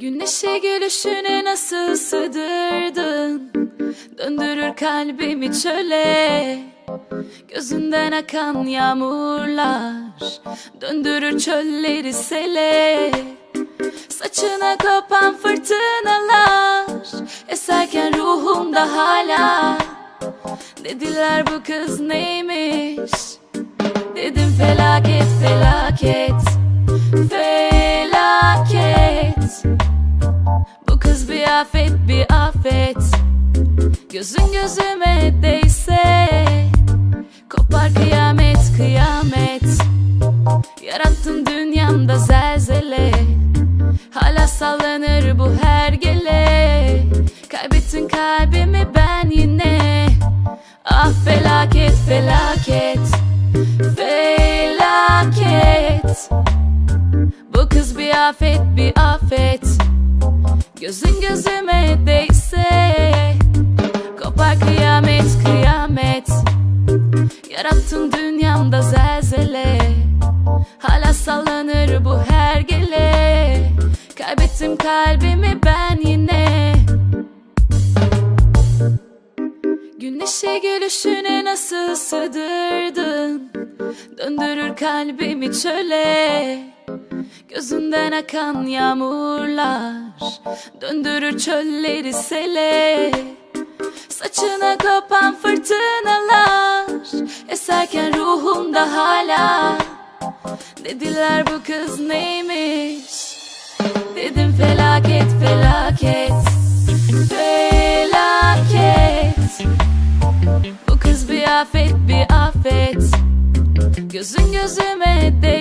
Güneşe gülüşüne nasıl sığdırdın? Döndürür kalbimi çöle. Gözünden akan yağmurlar Döndürür çölleri sele. Saçına kopan fırtınalar Eserken ruhumda hala. Dediler bu kız neymiş afet bir afet. Gözün gözüme değse Kopar kıyamet kıyamet. Yarattın dünyamda zelzele. Hala sallanır bu hergele. Kaybettin kalbimi ben yine. Ah felaket felaket. Felaket. Bu kız bir afet bir afet Gözün gözüme değse Kopar kıyamet kıyamet. Yarattın dünyamda zelzele Hala sallanır bu hergele. Kaybettim kalbimi ben yine. Güneşe gülüşüne nasıl sığdırdın? Döndürür kalbimi çöle Gözünden akan yağmurlar Döndürür çölleri sele. Saçına kopan fırtınalar Eserken ruhumda hala. Dediler bu kız neymiş? Dedim felaket felaket Felaket. Bu kız bir afet bir afet. Gözün gözüme değse